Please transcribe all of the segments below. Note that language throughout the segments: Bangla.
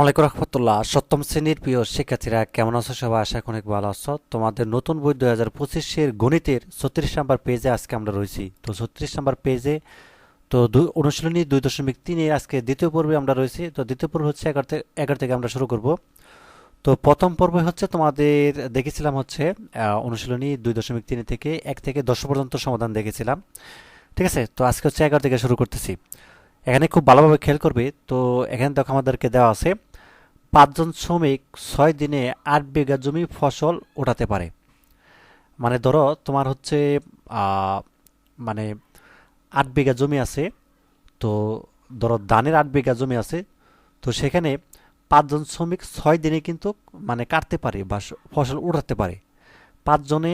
আসসালামাইকুম রহমতুল্লাহ। সপ্তম শ্রেণির প্রিয় শিক্ষার্থীরা, কেমন আছো সবাই? আশা অনেক ভালো আছো। তোমাদের নতুন বই দুই হাজার পঁচিশের গণিতের ছত্রিশ নাম্বার পেজে আজকে আমরা রয়েছি। তো ছত্রিশ নাম্বার পেজে তো অনুশীলনী দুই দশমিক তিনে আজকে দ্বিতীয় পর্বে আমরা রয়েছি। তো দ্বিতীয় পর্ব হচ্ছে এগারো থেকে এগারো থেকে আমরা শুরু করব। তো প্রথম পর্ব হচ্ছে তোমাদের দেখেছিলাম হচ্ছে অনুশীলনী দুই দশমিক তিনে থেকে এক থেকে দশ পর্যন্ত সমাধান দেখেছিলাম। ঠিক আছে? তো আজকে হচ্ছে এগারো থেকে শুরু করতেছি। এখানে খুব ভালোভাবে খেয়াল করবে। তো এখানে দেখো আমাদেরকে দেওয়া আছে পাঁচজন শ্রমিক ছয় দিনে আট বিঘা জমি ফসল ওঠাতে পারে। মানে ধরো, তোমার হচ্ছে মানে আট বিঘা জমি আছে, তো ধরো ধানের আট বিঘা জমি আছে, তো সেখানে পাঁচজন শ্রমিক ছয় দিনে কিন্তু মানে কাটতে পারে বা ফসল উঠাতে পারে। পাঁচজনে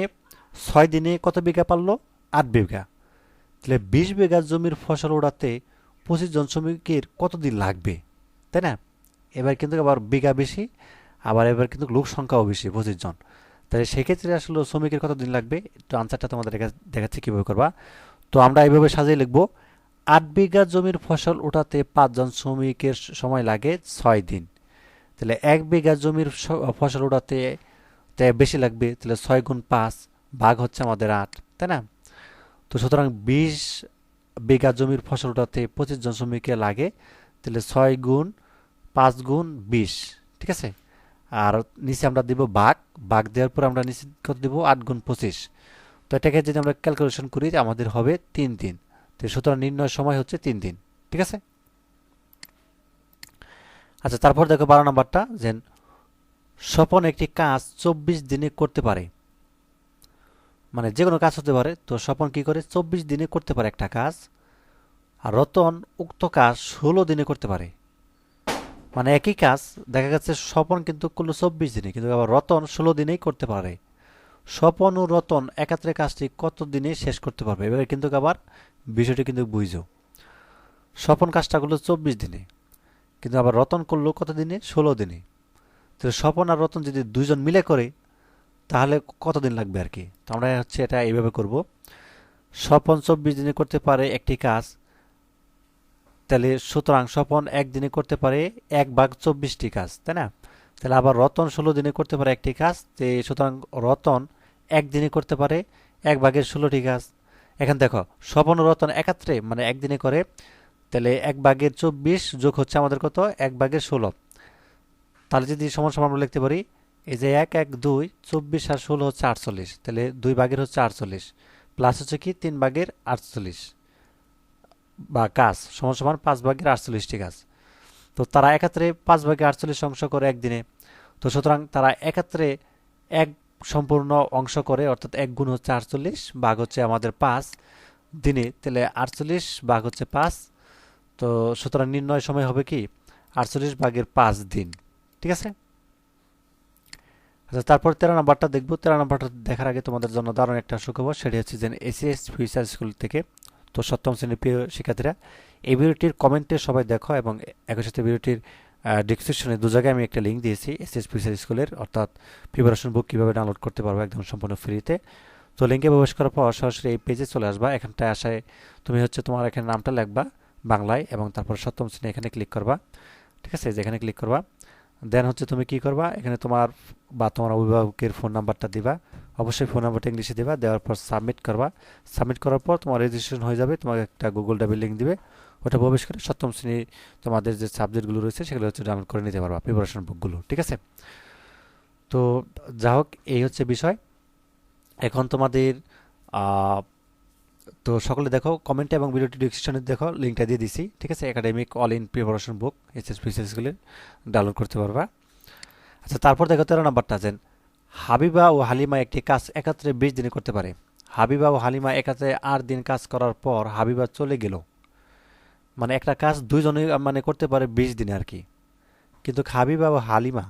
ছয় দিনে কত বিঘা পারল? আট বিঘা। তাহলে বিশ বিঘা জমির ফসল ওঠাতে পঁচিশ জন শ্রমিকের কতদিন লাগবে? তাই না? এবার কিন্তু আবার বিঘা বেশি, আবার এবার কিন্তু লোক সংখ্যাও বেশি, পঁচিশ জন। তাহলে সেক্ষেত্রে আসলে শ্রমিকের কতদিন লাগবে? একটু আনসারটা তোমাদের দেখা- দেখাচ্ছি কীভাবে করবা। তো আমরা এইভাবে সাজিয়ে লিখব, আট বিঘা জমির ফসল ওঠাতে পাঁচজন শ্রমিকের সময় লাগে ছয় দিন। তাহলে এক বিঘা জমির ফসল ওঠাতে তে বেশি লাগবে, তাহলে ছয় গুণ পাঁচ ভাগ হচ্ছে আমাদের আট, তাই না? তো সুতরাং বিশ বিঘা জমির ফসল ওঠাতে পঁচিশ জন শ্রমিকের লাগে, তাহলে ছয় গুণ পাঁচ গুণ বিশ, ঠিক আছে? আর নিচে আমরা দিব বাঘ বাঘ দেওয়ার পর আমরা নিচে কত দিব? আট গুণ পঁচিশ। তো এটাকে যদি আমরা ক্যালকুলেশন করি, আমাদের হবে তিন দিন। তো সুতরাং নির্ণয় সময় হচ্ছে তিন দিন, ঠিক আছে? আচ্ছা তারপর দেখো বারো নম্বরটা, যে স্বপন একটি কাজ চব্বিশ দিনে করতে পারে। মানে যে কোনো কাজ হতে পারে। তো স্বপন কি করে? চব্বিশ দিনে করতে পারে একটা কাজ। আর রতন উক্ত কাজ ষোলো দিনে করতে পারে। মানে একই কাজ, দেখা যাচ্ছে স্বপন কিন্তু করল চব্বিশ দিনে, কিন্তু আবার রতন ষোলো দিনেই করতে পারে। স্বপন ও রতন একাত্রে কাজটি কত দিনে শেষ করতে পারবে? এবারে কিন্তু আবার বিষয়টি কিন্তু বুঝো। স্বপন কাজটা করল চব্বিশ দিনে, কিন্তু আবার রতন করল কত দিনে ষোলো দিনে। তো স্বপন আর রতন যদি দুজন মিলে করে, তাহলে কতদিন লাগবে আর কি? তো আমরা হচ্ছে এটা এইভাবে করব। স্বপন চব্বিশ দিনে করতে পারে একটি কাজ তাহলে সুতরাং স্বপন একদিনে করতে পারে এক ভাগ চব্বিশটি কাজ, তাই না? তাহলে আবার রতন ষোলো দিনে করতে পারে একটি কাজ, তে সুতরাং রতন একদিনে করতে পারে এক ভাগের ষোলোটি কাজ। এখন দেখো, স্বপন রতন একাত্রে মানে একদিনে করে, তাহলে এক ভাগের চব্বিশ যোগ হচ্ছে আমাদের কত? এক ভাগের ষোলো। তাহলে যদি সমান সমান আমরা লিখতে পারি, এই যে এক এক, দুই, চব্বিশ আর ষোলো হচ্ছে আটচল্লিশ, তাহলে দুই ভাগের হচ্ছে আটচল্লিশ প্লাস হচ্ছে কি? তিন ভাগের আটচল্লিশ। বা কাজ সমান সমান পাঁচ ভাগের আটচল্লিশটি কাজ তো তারা একাত্রে পাঁচ ভাগে আটচল্লিশ অংশ করে একদিনে। তো সুতরাং তারা একাত্রে এক সম্পূর্ণ অংশ করে, অর্থাৎ এক গুণ হচ্ছে আটচল্লিশ, ভাগ হচ্ছে আমাদের পাঁচ দিনে। তাহলে আটচল্লিশ ভাগ হচ্ছে পাঁচ। তো সুতরাং নির্ণয় সময় হবে কি? আটচল্লিশ ভাগের পাঁচ দিন। ঠিক আছে? আচ্ছা তারপর তেরো নাম্বারটা দেখব। তেরো নম্বরটা দেখার আগে তোমাদের জন্য দারুণ একটা সুখবর, সেটি হচ্ছে যে এসিএস ফিউচার স্কুল থেকে তো সপ্তম শ্রেণির প্রিয় শিক্ষার্থীরা, এই ভিডিওটির কমেন্টে সবাই দেখো এবং একই সাথে ভিডিওটির ডিসক্রিপশনে দু জায়গায় আমি একটা লিঙ্ক দিয়েছি এস এসএস ফিউচার স্কুলের অর্থাৎ প্রিপারেশন বুক কীভাবে ডাউনলোড করতে পারব একদম সম্পূর্ণ ফ্রিতে তো লিঙ্কে প্রবেশ করার পর সরাসরি এই পেজে চলে আসবা, এখানটায় আসায় তুমি হচ্ছে তোমার এখানে নামটা লিখবা বাংলায় এবং তারপর সপ্তম শ্রেণি এখানে ক্লিক করবা, ঠিক আছে? যেখানে ক্লিক করবা। দেন হচ্ছে তুমি কি করবা? এখানে তোমার বা তোমার অভিভাবকের ফোন নাম্বারটা দিবা। অবশ্যই ফোন নাম্বারটা ইংলিশে দিবা। দেওয়ার পর সাবমিট করবা। সাবমিট করার পর তোমার রেজিস্ট্রেশন হয়ে যাবে। তোমাকে একটা গুগল ডাবল লিঙ্ক দিবে। ওটা প্রবেশ করে সপ্তম শ্রেণি তোমাদের যে সাবজেক্টগুলো রয়েছে, সেগুলো হচ্ছে ডাউনলোড করে নিতে পারবা প্রিপারেশন বুকগুলো ঠিক আছে? তো যা হোক এই হচ্ছে বিষয়। এখন তোমাদের তো সকলে দেখো কমেন্টে এবং ভিডিওটি ডিসক্রিপশনে দেখো লিঙ্কটা দিয়ে দিছি, ঠিক আছে? Academic all in preparation book HS পিসিএসগুলি download করতে পারবা। আচ্ছা তারপর দেখো তেরো নাম্বারটা আছেন হাবিবা ও হালিমা একটি কাজ একাত্রে বিশ দিনে করতে পারে। হাবিবা ও হালিমা একাত্রে আট দিন কাজ করার পর হাবিবা চলে গেল। মানে একটা কাজ দুইজনে মানে করতে পারে বিশ দিনে আর কি। কিন্তু হাবিবা ও হালিমা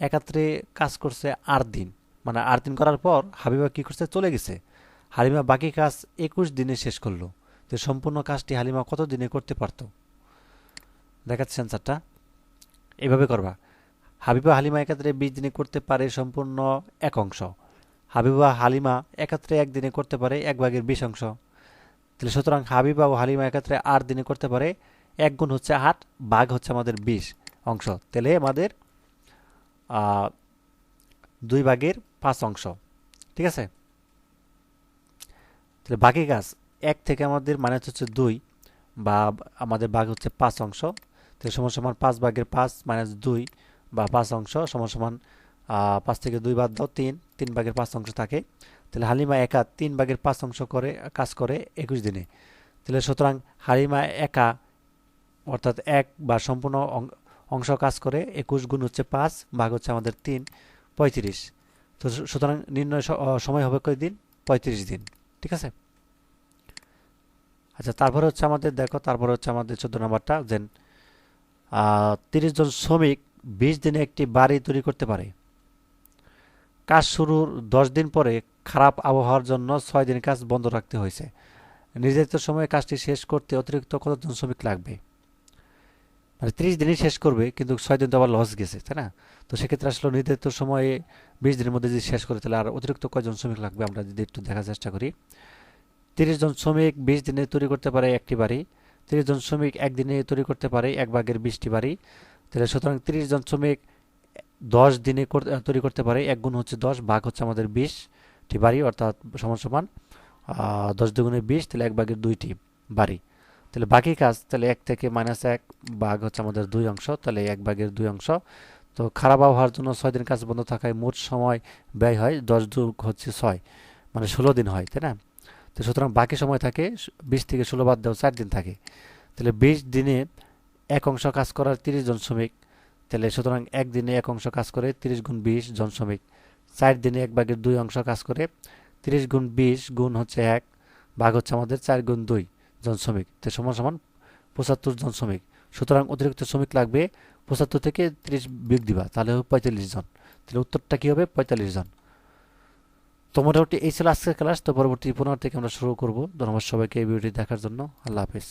একাত্রে কাজ করছে আট দিন। মানে আট দিন করার পর হাবিবা কি করছে? চলে গেছে। হালিমা বাকি কাজ একুশ দিনে শেষ করল। তো সম্পূর্ণ কাজটি হালিমা কত দিনে করতে পারতো? দেখাচ্ছে অ্যান্সারটা এভাবে করবা। হাবিবা হালিমা একাত্রে বিশ দিনে করতে পারে সম্পূর্ণ এক অংশ। হাবিবা হালিমা একাত্রে একদিনে করতে পারে এক ভাগের বিশ অংশ। তাহলে সুতরাং হাবিবা ও হালিমা একাত্রে আট দিনে করতে পারে এক গুণ হচ্ছে আট, ভাগ হচ্ছে আমাদের বিশ অংশ। তাহলে আমাদের দুই ভাগের পাঁচ অংশ। ঠিক আছে? তাহলে বাকি কাজ এক থেকে আমাদের মাইনাস হচ্ছে দুই বা আমাদের ভাগ হচ্ছে পাঁচ অংশ। তো সমান সমান পাঁচ ভাগের পাঁচ মাইনাস দুই বা পাঁচ অংশ সমান সমান পাঁচ থেকে দুই বাদ দাও তিন তিন ভাগের পাঁচ অংশ থাকে। তাহলে হালিমা একা তিন ভাগের পাঁচ অংশ করে, কাজ করে একুশ দিনে। তাহলে সুতরাং হালিমা একা অর্থাৎ এক বা সম্পূর্ণ অংশ কাজ করে একুশ গুণ হচ্ছে পাঁচ, ভাগ হচ্ছে আমাদের তিন, পঁয়ত্রিশ। তো সুতরাং নির্ণয় সময় হবে কয় দিন পঁয়ত্রিশ দিন। ঠিক আছে? আচ্ছা তারপরে হচ্ছে আমাদের, দেখো, তারপরে হচ্ছে আমাদের চোদ্দ নম্বরটা যে তিরিশ জন শ্রমিক বিশ দিনে একটি বাড়ি তৈরি করতে পারে। কাজ শুরুর দশ দিন পরে খারাপ আবহাওয়ার জন্য ছয় দিন কাজ বন্ধ রাখতে হয়েছে। নির্ধারিত সময়ে কাজটি শেষ করতে অতিরিক্ত কতজন শ্রমিক লাগবে? মানে ত্রিশ দিনই শেষ করবে, কিন্তু ছয় দিন তো আবার লস গেছে, তাই না? তো সেক্ষেত্রে আসলে নির্ধারিত সময়ে বিশ দিনের মধ্যে যদি শেষ করে, তাহলে আর অতিরিক্ত কয়জন শ্রমিক লাগবে? আমরা যদি একটু দেখার চেষ্টা করি। তিরিশ জন শ্রমিক বিশ দিনে তৈরি করতে পারে একটি বাড়ি, তিরিশ জন শ্রমিক একদিনে তৈরি করতে পারে এক ভাগের বিশটি বাড়ি। তাহলে সুতরাং তিরিশ জন শ্রমিক দশ দিনে তৈরি করতে পারে, এক গুণ হচ্ছে দশ, ভাগ হচ্ছে আমাদের বিশটি বাড়ি, অর্থাৎ সমান সমান দশ দুগুণে বিশ, তাহলে এক ভাগের দুইটি বাড়ি। তাহলে বাকি কাজ, তাহলে এক থেকে মাইনাস এক ভাগ হচ্ছে আমাদের দুই অংশ, তাহলে এক ভাগের দুই অংশ। তো খারাপ আবহাওয়ার জন্য ছয় দিন কাজ বন্ধ থাকায় মোট সময় ব্যয় হয় দশ যোগ হচ্ছে ছয় মানে ষোলো দিন হয়, তাই না? তো সুতরাং বাকি সময় থাকে বিশ থেকে ষোলো বাদ দেওয়া চার দিন থাকে। তাহলে বিশ দিনে এক অংশ কাজ করার তিরিশ জন শ্রমিক, তাহলে সুতরাং একদিনে এক অংশ কাজ করে তিরিশ গুণ বিশ জন শ্রমিক। চার দিনে এক ভাগের দুই অংশ কাজ করে তিরিশ গুণ বিশ গুণ হচ্ছে এক, ভাগ হচ্ছে আমাদের চার গুণ দুই জন শ্রমিক। তো সমান সমান পঁচাত্তর জন শ্রমিক। সুতরাং অতিরিক্ত শ্রমিক লাগবে পঁচাত্তর থেকে তিরিশ বিয়োগ দিবা, তাহলে পঁয়তাল্লিশ জন। তাহলে উত্তরটা কী হবে? পঁয়তাল্লিশ জন। তো মোটামুটি এই ছিল আজকের ক্লাস তো পরবর্তী পুনর থেকে আমরা শুরু করব। ধন্যবাদ সবাইকে এই ভিডিওটি দেখার জন্য। আল্লাহ হাফিজ।